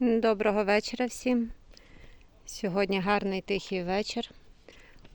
Доброго вечора всім. Сьогодні гарний тихий вечір.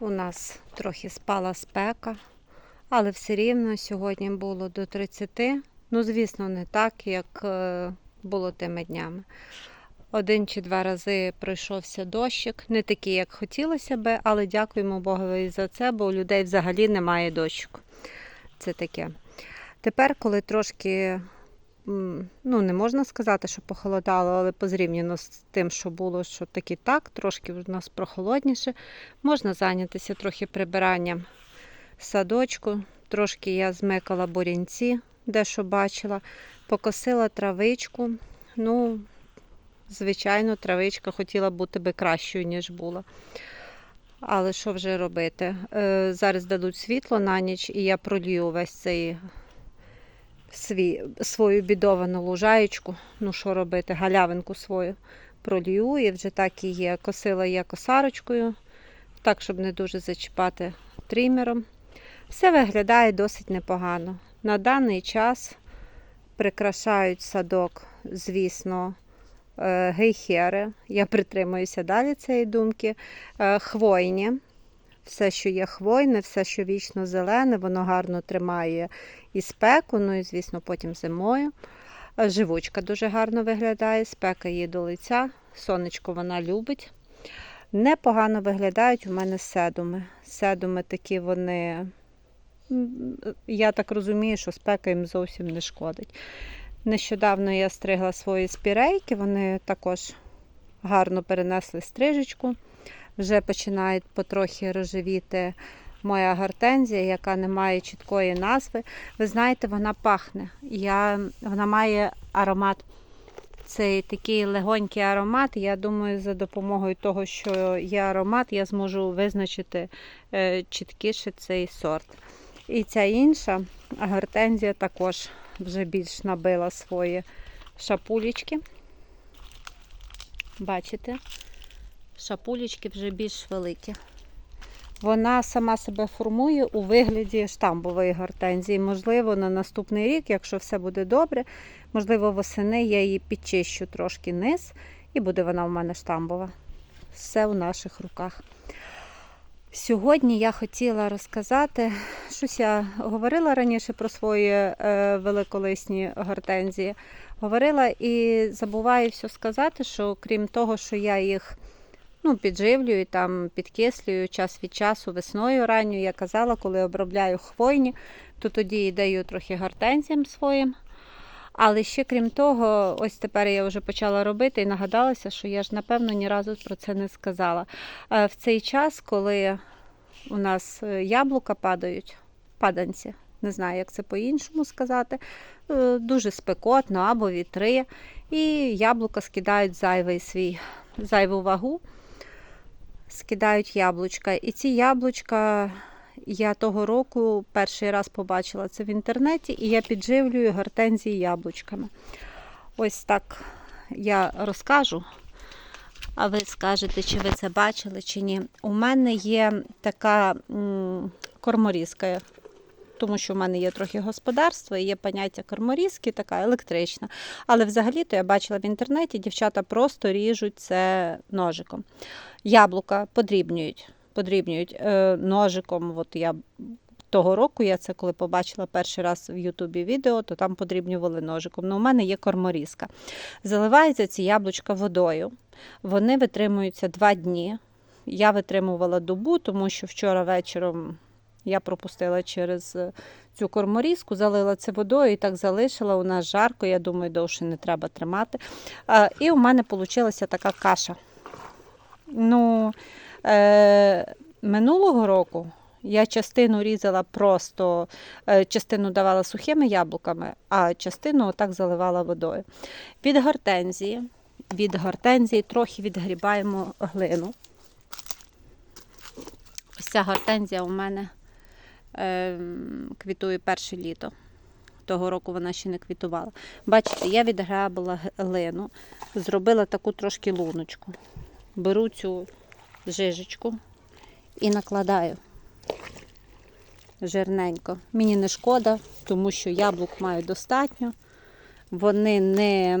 У нас трохи спала спека, але все рівно сьогодні було до 30. Ну, звісно, не так, як е, було тими днями. Один чи два рази пройшовся дощик, не такий, як хотілося би, але дякуємо Богові за це, бо у людей взагалі немає дощику. Це таке. Тепер, коли трошки ну не можна сказати, що похолодало, але позрівняно з тим, що було, що так і так, трошки в нас прохолодніше. Можна зайнятися трохи прибиранням садочку. Трошки я змикала бурінці, де що бачила, покосила травичку. Ну, звичайно, травичка хотіла бути би кращою, ніж була. Але що вже робити? Е, зараз дадуть світло на ніч, і я пролью весь цей свій, свою бідовану лужаєчку. Ну, що робити? Галявинку свою пролью, і вже так і є. Косила я косарочкою, так, щоб не дуже зачіпати трімером. Все виглядає досить непогано. На даний час прикрашають садок, звісно, е, гейхери. Я притримуюся далі цієї думки. Е, Хвойні. Все, що є хвойне, все, що вічно зелене, воно гарно тримає і спеку, ну і, звісно, потім зимою. Е, Живучка дуже гарно виглядає, спека її до лиця, сонечко вона любить. Непогано виглядають у мене седуми. Седуми такі вони, я так розумію, що спека їм зовсім не шкодить. Нещодавно я стригла свої спірейки, вони також гарно перенесли стрижечку. Вже починають потрохи рожевіти моя гортензія, яка не має чіткої назви. Ви знаєте, вона пахне. Я, вона має аромат, цей такий легонький аромат. Я думаю, за допомогою того, що є аромат, я зможу визначити е, чіткіше цей сорт. І ця інша гортензія також вже більш набила свої шапулечки. Бачите? Шапулечки вже більш великі. Вона сама себе формує у вигляді штамбової гортензії. Можливо, на наступний рік, якщо все буде добре, можливо, восени я її підчищу трошки низ, і буде вона в мене штамбова. Все в наших руках. Сьогодні я хотіла розказати, щось я говорила раніше про свої е, великолисні гортензії. Говорила і забуваю все сказати, що крім того, що я їх ну, підживлюю, там, підкислюю час від часу весною ранньою, я казала, коли обробляю хвойні, то тоді і даю трохи гортензіям своїм. Але ще крім того, ось тепер я вже почала робити і нагадалася, що я ж напевно ні разу про це не сказала. Е, В цей час, коли у нас е, яблука падають, паданці, не знаю, як це по-іншому сказати, е, дуже спекотно або вітри, і яблука скидають зайвий свій, зайву вагу, скидають яблучка. І ці яблучка я того року перший раз побачила це в інтернеті, і я підживлюю гортензії яблучками. Ось так я розкажу. А ви скажете, чи ви це бачили, чи ні. У мене є така м, корморізка, тому що в мене є трохи господарство, і є поняття корморізки, така електрична. Але взагалі-то я бачила в інтернеті, дівчата просто ріжуть це ножиком. Яблука подрібнюють, подрібнюють е, ножиком. От я того року я це коли побачила перший раз в Ютубі відео, то там подрібнювали ножиком. Ну, у мене є корморізка. Заливаються ці яблучка водою. Вони витримуються два дні. Я витримувала добу, тому що вчора вечором я пропустила через е, цю корморізку, залила це водою і так залишила. У нас жарко, я думаю, довше не треба тримати. І у мене вийшла така каша. Ну, е, минулого року я частину різала просто, е, частину давала сухими яблуками, а частину отак заливала водою. Від гортензії, від гортензії трохи відгрібаємо глину. Ось ця гортензія у мене квітує перше літо. Того року вона ще не квітувала. Бачите, я відграбила глину, зробила таку трошки луночку. Беру цю жижечку і накладаю жирненько. Мені не шкода, тому що яблук маю достатньо. Вони не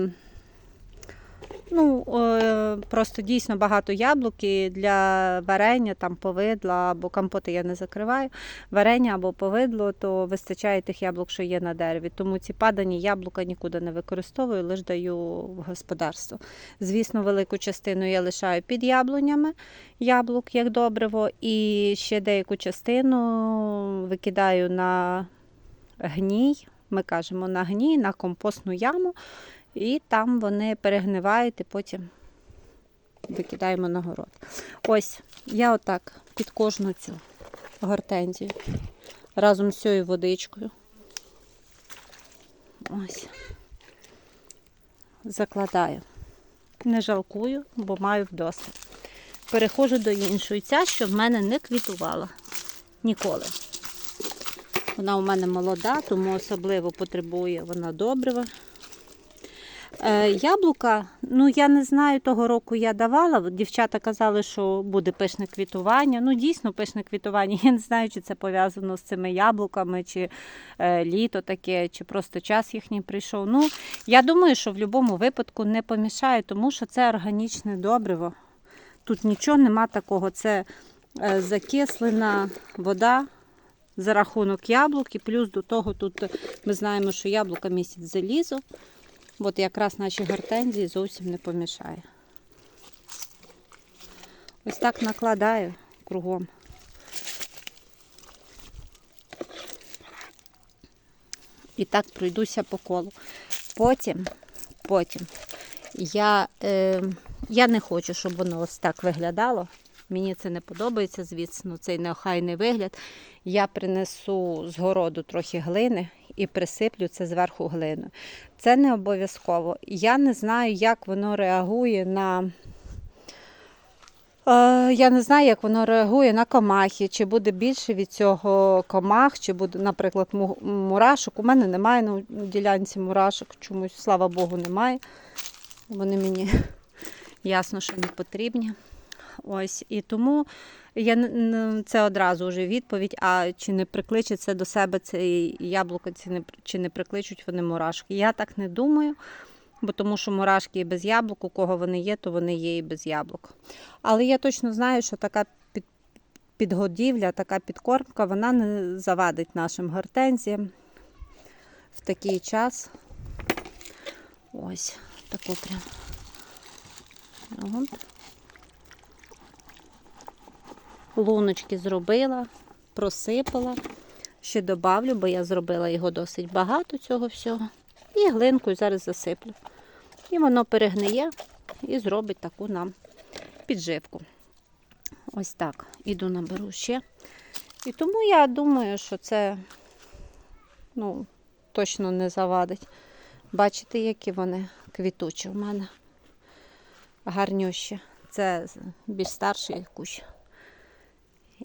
Ну, е, просто дійсно багато яблук для варення, там повидла або компоти я не закриваю. Варення або повидло, то вистачає тих яблук, що є на дереві. Тому ці падані яблука нікуди не використовую, лише даю в господарство. Звісно, велику частину я лишаю під яблунями яблук як добриво, і ще деяку частину викидаю на гній. Ми кажемо на гній, на компостну яму. І там вони перегнивають і потім викидаємо на город. Ось, я отак під кожну цю гортензію разом з цією водичкою. Ось. Закладаю. Не жалкую, бо маю вдосталь. Переходжу до іншої. Ця, що в мене не квітувала ніколи. Вона у мене молода, тому особливо потребує вона добрива. Е, яблука, ну я не знаю, того року я давала. Дівчата казали, що буде пишне квітування. Ну, дійсно, пишне квітування. Я не знаю, чи це пов'язано з цими яблуками, чи е, літо таке, чи просто час їхній прийшов. Ну, я думаю, що в будь-якому випадку не помішає, тому що це органічне добриво. Тут нічого нема такого. Це е, закислена вода за рахунок яблук, і плюс до того тут ми знаємо, що яблука містять залізо. От якраз наші гортензії зовсім не помішає. Ось так накладаю кругом. І так пройдуся по колу. Потім, потім я, е, я не хочу, щоб воно ось так виглядало. Мені це не подобається, звісно, цей неохайний вигляд. Я принесу з городу трохи глини і присиплю це зверху глиною. Це не обов'язково. Я не знаю, як воно реагує на. Е, Я не знаю, як воно реагує на комахи, чи буде більше від цього комах, чи буде, наприклад, мурашок. У мене немає на ділянці мурашок, чомусь, слава Богу, немає. Вони мені ясно, що не потрібні. Ось і тому я це одразу вже відповідь. А чи не прикличе це до себе це яблуко, чи не, чи не прикличуть вони мурашки? Я так не думаю, бо тому що мурашки і без яблук, у кого вони є, то вони є і без яблук. Але я точно знаю, що така під, підгодівля, така підкормка, вона не завадить нашим гортензіям в такий час. Ось таку прям. От. Луночки зробила, просипала. Ще добавлю, бо я зробила його досить багато цього всього. І глинкою зараз засиплю. І воно перегниє і зробить таку нам підживку. Ось так. Іду наберу ще. І тому я думаю, що це ну, точно не завадить. Бачите, які вони квітучі в мене. Гарнющі. Це більш старший кущ.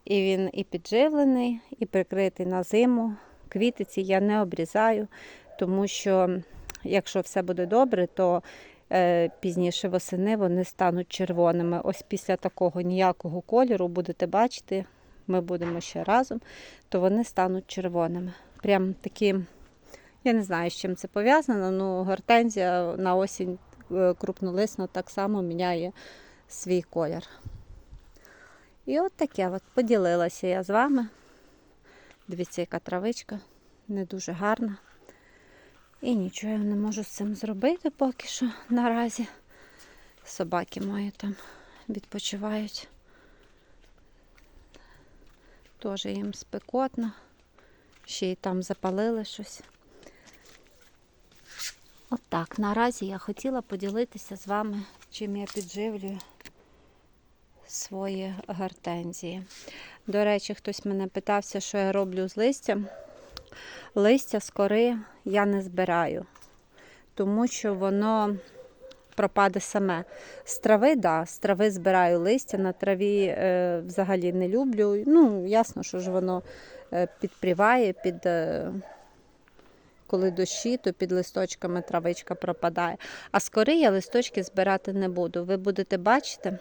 І він і підживлений, і прикритий на зиму. Квітиці я не обрізаю, тому що якщо все буде добре, то е, пізніше восени вони стануть червоними. Ось після такого ніякого кольору будете бачити, ми будемо ще разом, то вони стануть червоними. Прям такі, я не знаю, з чим це пов'язано, але гортензія на осінь е, крупнолисно так само міняє свій колір. І от таке от поділилася я з вами. Дивіться, яка травичка, не дуже гарна. І нічого я не можу з цим зробити поки що наразі. Собаки мої там відпочивають. Теж їм спекотно. Ще й там запалили щось. Отак, наразі я хотіла поділитися з вами, чим я підживлюю свої гортензії. До речі, хтось мене питався, що я роблю з листям. Листя з кори я не збираю, тому що воно пропаде саме. З трави, да, з трави збираю листя, на траві е, взагалі не люблю. Ну, ясно, що ж воно е, підпріває, під, е, коли дощі, то під листочками травичка пропадає. А з кори я листочки збирати не буду. Ви будете бачити,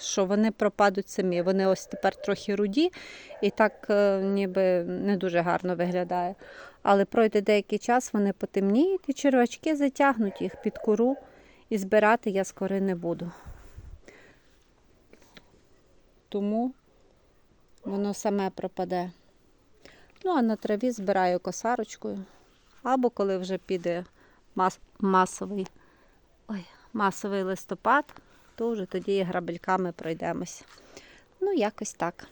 що вони пропадуть самі. Вони ось тепер трохи руді і так е, ніби не дуже гарно виглядає. Але пройде деякий час, вони потемніють і червачки затягнуть їх під кору, І збирати я скоро не буду. Тому воно саме пропаде. Ну, а на траві збираю косарочкою. Або коли вже піде мас- масовий, ой, масовий листопад, то вже тоді грабельками пройдемося. Ну, якось так.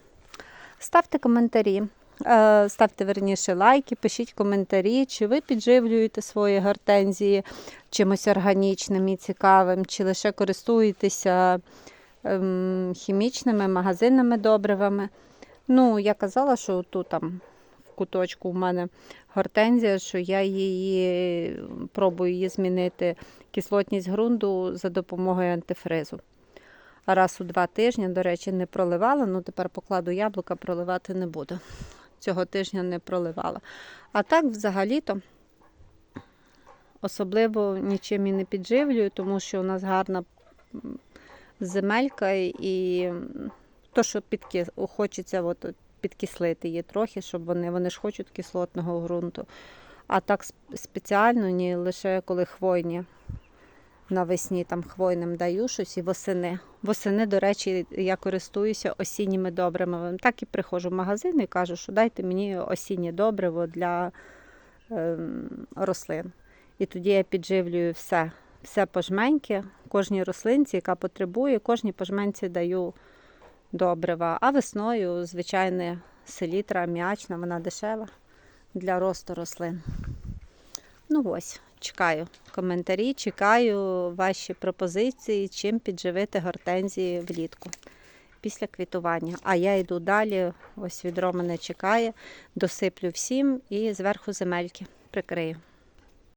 Ставте коментарі. Е, Ставте верніше лайки, пишіть коментарі, чи ви підживлюєте свої гортензії чимось органічним і цікавим, чи лише користуєтеся ем, хімічними магазинними добривами. Ну, я казала, що тут там куточку в мене гортензія, що я її пробую її змінити кислотність ґрунту за допомогою антифризу. Раз у два тижні, до речі, не проливала, ну тепер покладу яблука, проливати не буду. Цього тижня не проливала. А так, взагалі-то, особливо нічим і не підживлюю, тому що у нас гарна земелька і то, що підки... хочеться от підкислити її трохи, щоб вони, вони ж хочуть кислотного ґрунту. А так спеціально, ні лише коли хвойні навесні там хвойним даю щось і восени. Восени, до речі, я користуюся осінніми добривами. Так і приходжу в магазин і кажу, що дайте мені осіннє добриво для ем, рослин. І тоді я підживлюю все, все пожменьки, кожній рослинці, яка потребує, кожній пожменці даю добрива. А весною, звичайне, селітра м'ячна, вона дешева для росту рослин. Ну ось, чекаю коментарі, чекаю ваші пропозиції, чим підживити гортензії влітку після квітування. А я йду далі, ось відро мене чекає, досиплю всім і зверху земельки прикрию.